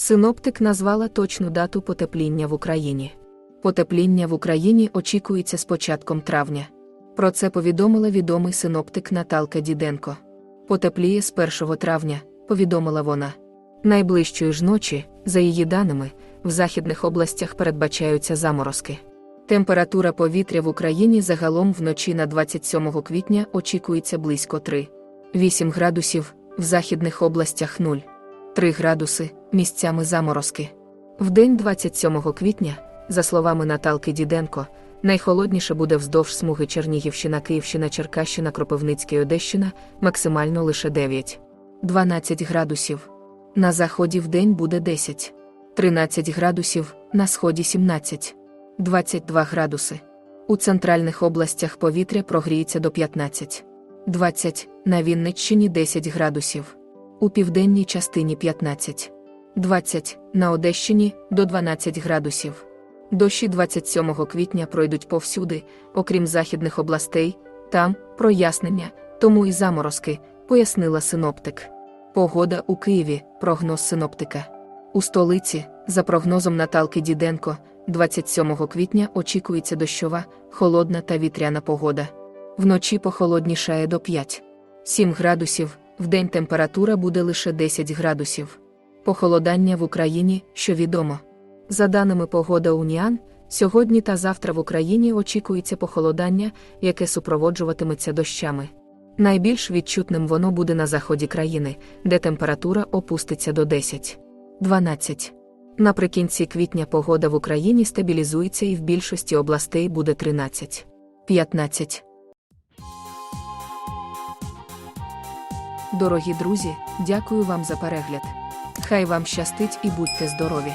Синоптик назвала точну дату потепління в Україні. Потепління в Україні очікується з початком травня. Про це повідомила відомий синоптик Наталка Діденко. Потепліє з 1 травня, повідомила вона. Найближчої ж ночі, за її даними, в західних областях передбачаються заморозки. Температура повітря в Україні загалом вночі на 27 квітня очікується близько 3,8 градусів, в західних областях 0. 3 градуси, місцями заморозки. В день 27 квітня, за словами Наталки Діденко, найхолодніше буде вздовж смуги Чернігівщина, Київщина, Черкащина, Кропивницький, Одещина, максимально лише 9-12 градусів. На заході в день буде 10-13 градусів, на сході 17 22 градуси. У центральних областях повітря прогріється до 15 20, на Вінниччині 10 градусів. У південній частині 15 20, на Одещині до 12 градусів. Дощі 27 квітня пройдуть повсюди, окрім західних областей, там прояснення, тому і заморозки, пояснила синоптик. Погода у Києві, прогноз синоптика. У столиці, за прогнозом Наталки Діденко, 27 квітня очікується дощова, холодна та вітряна погода. Вночі похолоднішає до 5-7 градусів, вдень температура буде лише 10 градусів. Похолодання в Україні, що відомо. За даними погода Уніан, сьогодні та завтра в Україні очікується похолодання, яке супроводжуватиметься дощами. Найбільш відчутним воно буде на заході країни, де температура опуститься до 10-12. Наприкінці квітня погода в Україні стабілізується і в більшості областей буде 13-15. Дорогі друзі, дякую вам за перегляд. Хай вам щастить і будьте здорові!